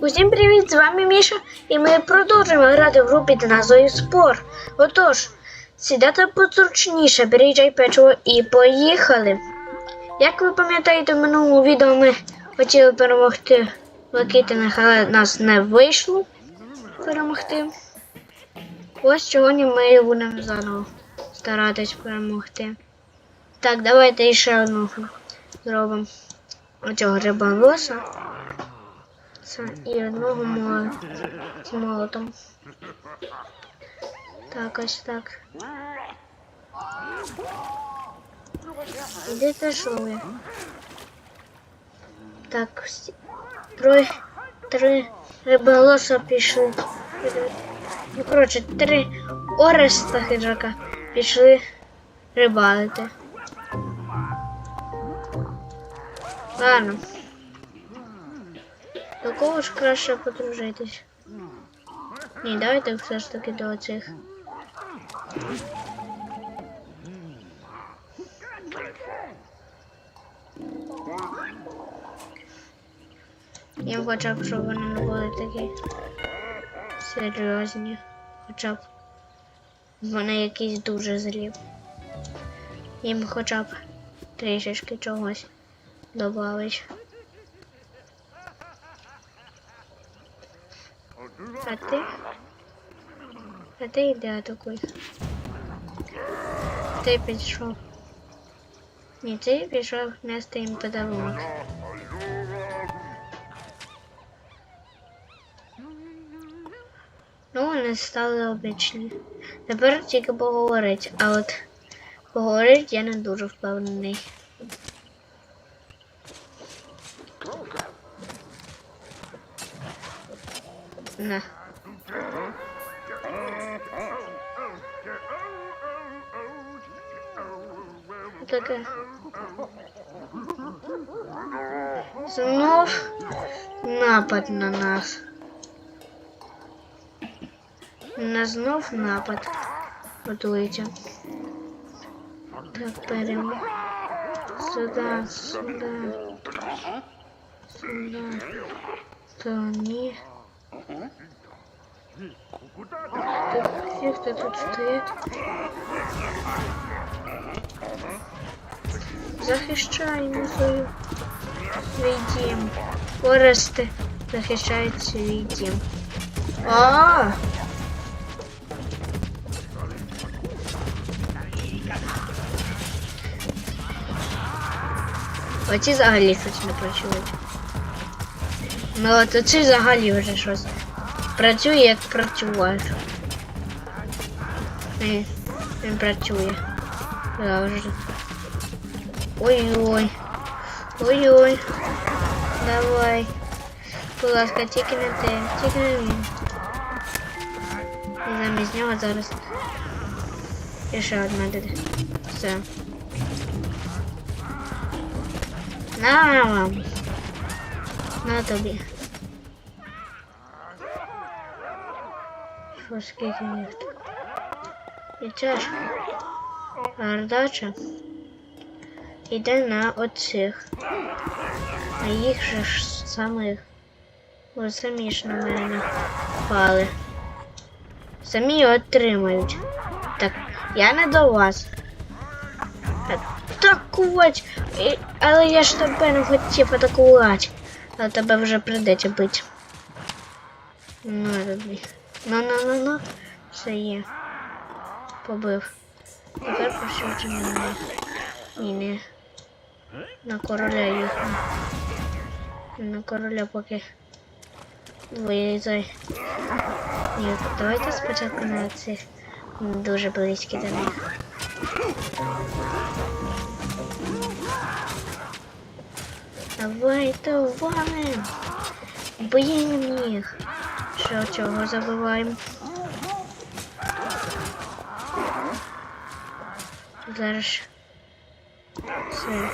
Усім привіт! З вами Міша, і ми продовжуємо грати в гру під назвою Спор. Отож, сідайте позручніше, беріть печиво і поїхали. Як ви пам'ятаєте, в минулому відео ми хотіли перемогти Лакітиних, але нас не вийшло перемогти. Ось сьогодні ми будемо заново старатись перемогти. Так, давайте ще одну зробимо. Оцього риболоса. Це і одного молот з молотом. Так, ось так. Та що? Так, всі- три риболоса пішли. Ну, коротше, три Ореста хиджака пішли рибалити. Ладно. До кого ж краще подружитись? Ні, давайте все ж таки до цих. Я хоча б, щоб вони не були такі серйозні. Хоча б вони якісь дуже злі. Їм хоча б трішечки чогось добавить. А ти? А ти йди атакуй. Ти пішов. Ні, ти пішов нести їм подарунок. Ну, вони стали обичні. Тепер тільки поговорить, а от поговорить я не дуже впевнений. На. Таке. Знов напад на нас. На знов напад. Готується. Так, беремо. Сюди, сюди. Сюди. То ні. Так, всі, хто тут стоїть. Захищаємо свою свій дім. Форести захищають свій дім. А! Оці взагалі щось не працюють. Ну от оці взагалі вже щось працює як працював. Він, він працює. Я вже. Ой-ой. Ой-ой. Давай. Будь ласка, тільки не те, тільки не він. І замість нього зараз. І ще одна буде. Все. На вам. На тобі. Що скільки їх тут? І ця ж йде на оцих. А їх же ж самих. Ось самі ж на мене пали. Самі отримають. Так, я не до вас. Атакувати! Але я ж тебе не хотів атакувати. А тебе вже прийдеться бити. Ну, тобі. Ну, ну, ну, ну. Все є. Побив. Тепер на мене. Ні, не. На короля їхав. На короля поки вилізай. Ні, давайте спочатку на цих дуже близькі до них. Давай, давай! Б'ємо їх! Що чого забуваємо? Зараз ж це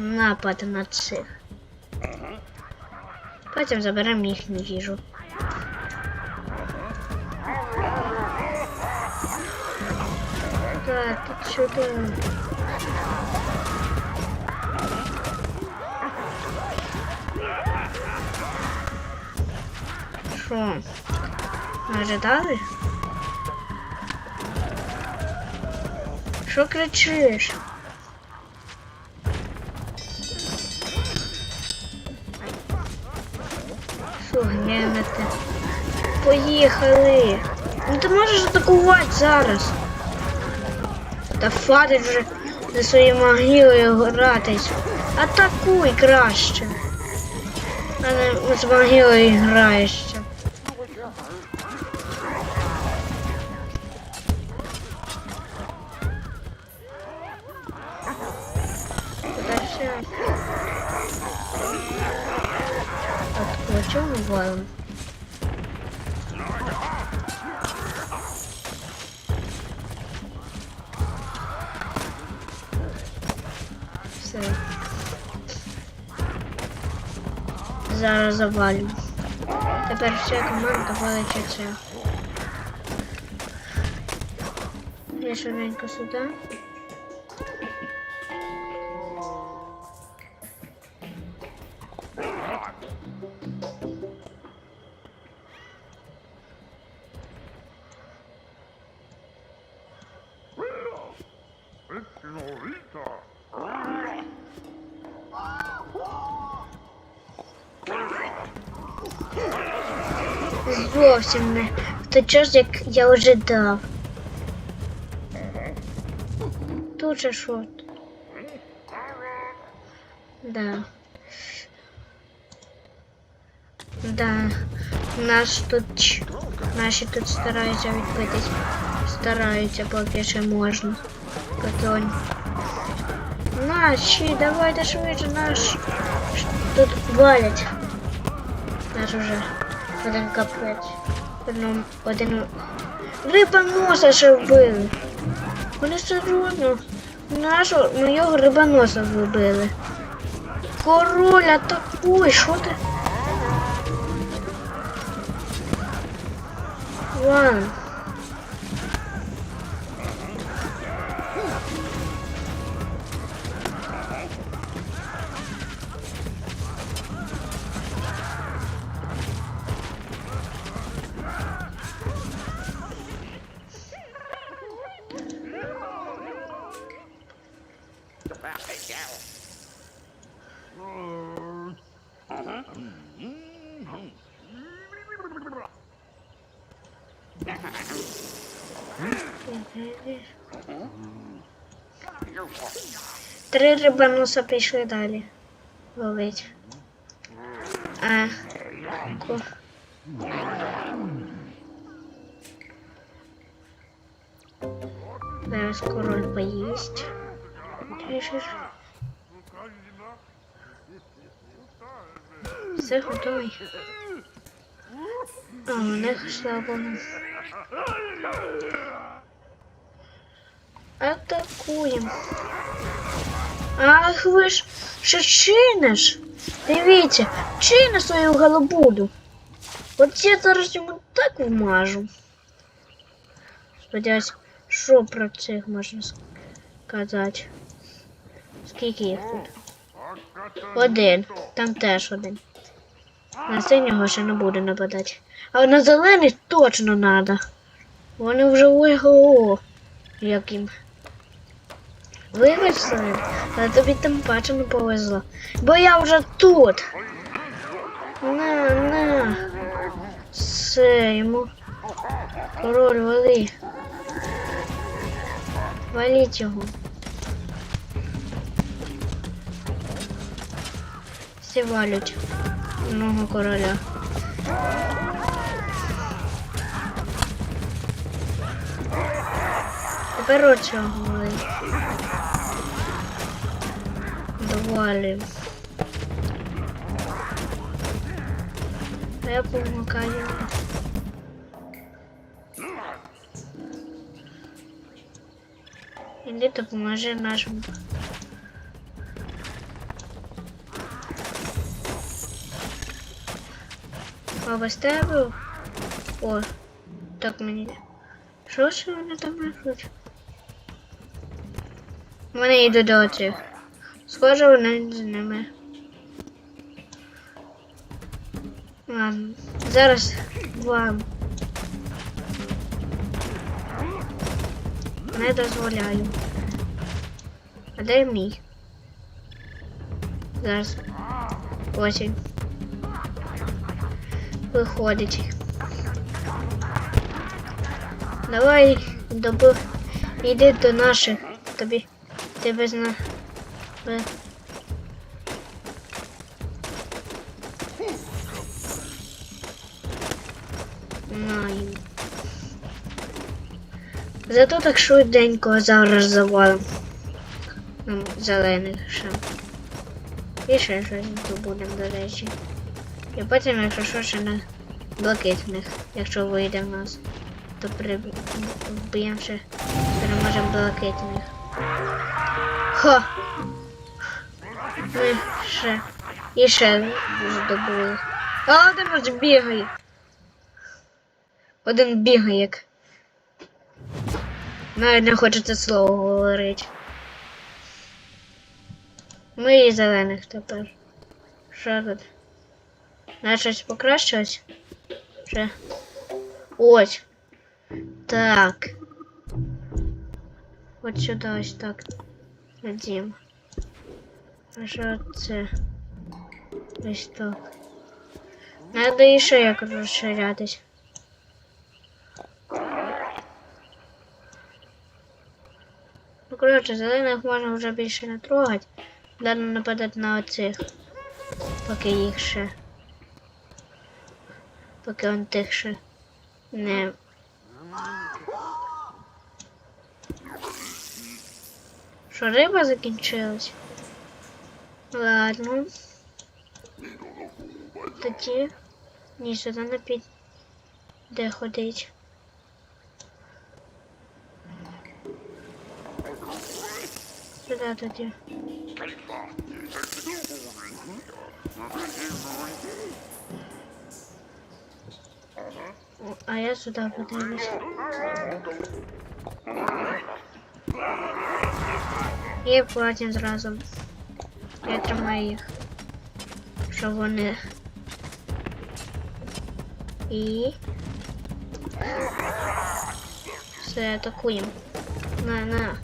напад на цих. Потім заберемо їхню їжу. Так, тут сюди. Що? Не ожидали? Що кричиш? Що? Поїхали! Ну ти можеш атакувати зараз. Та хватить вже за своєю могилою гратись. Атакуй краще. А не з могилою граєшся. Зараз завалю. Тепер вся команда валить це. Я швиденько сюди. Зовсім не в той час, як я вже дав. Тут же що? Да. Да. Наш тут ч- наші тут стараються відбитись. Стараються, поки ще можна. Котонь. Наші, давайте швидше наш. Ш- Тут валять. Наш уже Один капець. Одному, один. Рибоноса ще вбили. Вони серйозно. Нашого моєго рибоноса вбили. Король атакуй, що ти? Ван. Три рибоноса пішли далі. Ловить. А. ко- Зараз король поїсть. Все готовий. А, у них слабо. Атакуємо. Ах ви ж що чиниш? Дивіться, чини свою голобуду. От я зараз йому так вмажу. Сподіваюсь, що про цих можна сказати? Скільки їх тут? Один. Там теж один. На синього ще не буде нападати. А на зелений точно треба. Вони вже ого. Як їм. Вибачте, але тобі тим паче не повезло. Бо я вже тут. На, на. Все, йому. Король, вали. Валіть його. Всі валять. Одного короля. Тепер оцього валить. Довалим. А я помогаю. Іди допоможи нашому. А без тебе? О, так мені. Що ж вони там несуть? Вони йдуть до оцих. Схоже, вони з ними. Ладно, зараз вам не дозволяю. А де мій? Зараз. Ось він. Виходить. Давай доби... Іди до наших. Тобі. Тебе зна. Ви- На. Зато так швиденько зараз завалим. Ну, зелених ще. І ще щось добудемо, до речі. І потім, якщо що, ще на блакитних, якщо вийде в нас, то при... вб'ємо ще переможемо блакитних. Хо! Ми ще. І ще здобули. А один ось бігає. Один бігає як. Навіть не хочеться слово говорити. Ми і зелених тепер. Що тут? На щось покращилось? Ще. Ось. Так. От сюди ось так. Надім. А що це? Ось так. Надо іще як розширятись. Ну, коротше, зелених можна вже більше не трогати. Дано нападати на оцих. Поки їх ще. Поки он тих ще не. Що риба закінчилась? Ладно. Тоді. Ні, сюди не під. Де ходить? Сюди тоді. А я сюди подивлюсь. І потім зразу. Я тримаю їх. Щоб вони. І. Все, атакуємо. На, на.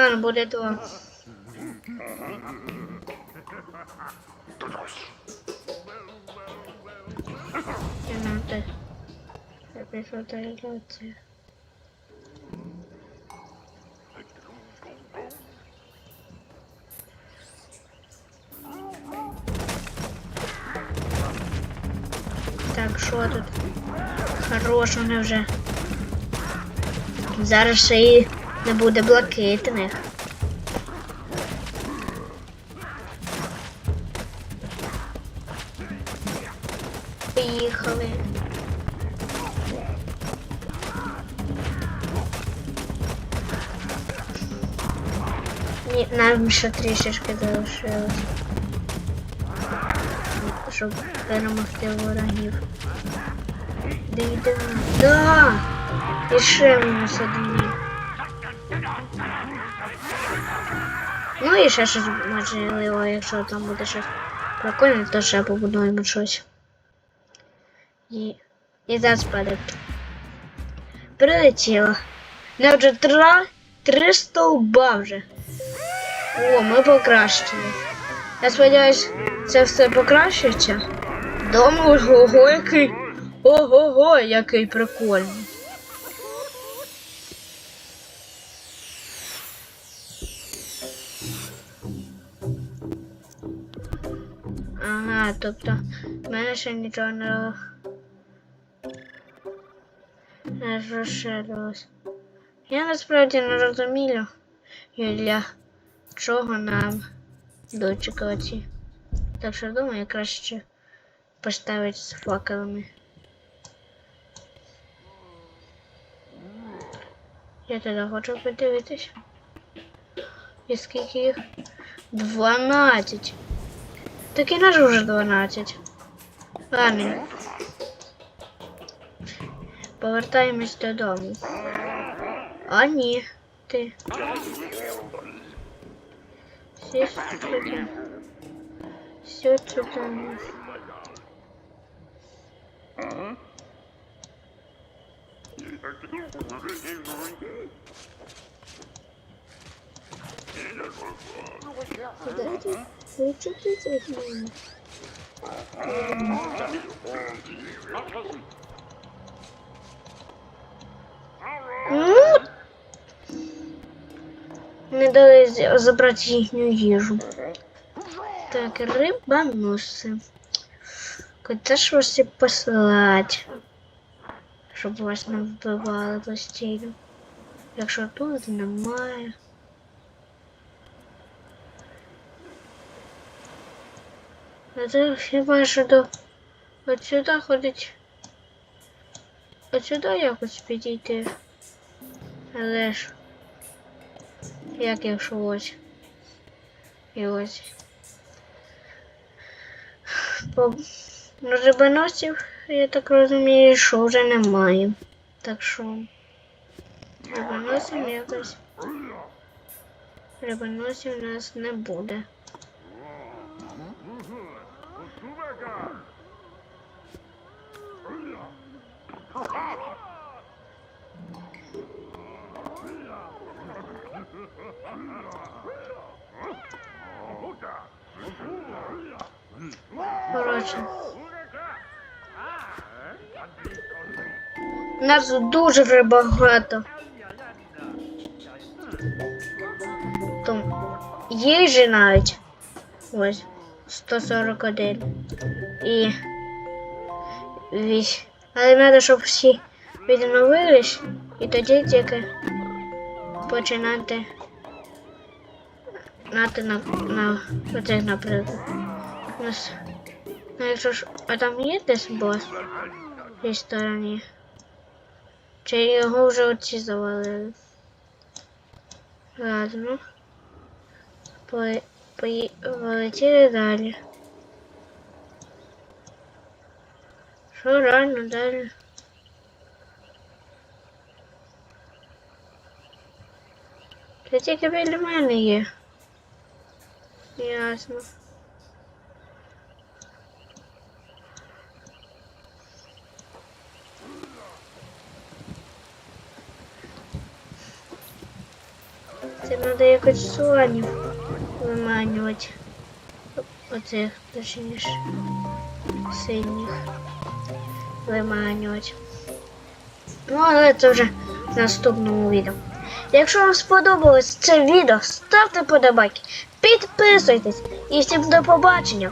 Ладно, буде два. Я пішов реалізація. Так, що тут? Хорош, вони вже. Зараз ще і не буде блакитних. Поїхали. Ні, нам ще трішечки залишилось. Щоб перемогти ворогів. Дійдемо. Да! І ще мінус один. Ну і ще щось можливо, якщо там буде щось прикольне, то ще побудуємо щось. І, і зараз падає. Прилетіло. Не вже три, три стовба вже. О, ми покращили. Я сподіваюсь, це все покращиться. Дом ого, який. Ого-го, який прикольний. Тобто в мене ще нічого не, не розширилось. Я насправді не розумію, Юля, чого нам дочекати. Так що думаю, краще поставити з факелами. Я тоді хочу подивитись. І скільки їх? 12. Так і наш вже 12. Ладно. Повертаємось додому. А ні, ти. Все сюди. Все сюди. Подожди, Вы что тут мене? Ну, не дали забрати їхню їжу. Так, рибоноси. Куди ж вас і посилати? Щоб вас не вбивали постійно. Якщо тут немає. А це хіба що до от сюди ходить. От сюди якось підійти. Але ж як якщо ось. І ось. Ну, рибоносів, я так розумію, що вже немає. Так що рибоносів якось. Рибоносів у нас не буде. Коротше. Нас дуже багато. Там їжі навіть. Ось. 141. І. Вісь. Але треба, щоб всі відновились. І тоді тільки починати. Нати на, на оцих, наприклад. У нас. Ну, якщо ж. А там є десь бос в цій стороні? Чи його вже оці завалили? Ладно. По, по, полетіли далі. Що реально далі? Це тільки біля мене є. Ясно. Це треба якось слонів виманювати. Оцих, точніше, синіх виманювати. Ну, але це вже в наступному відео. Якщо вам сподобалось це відео, ставте подобайки, підписуйтесь і всім до побачення!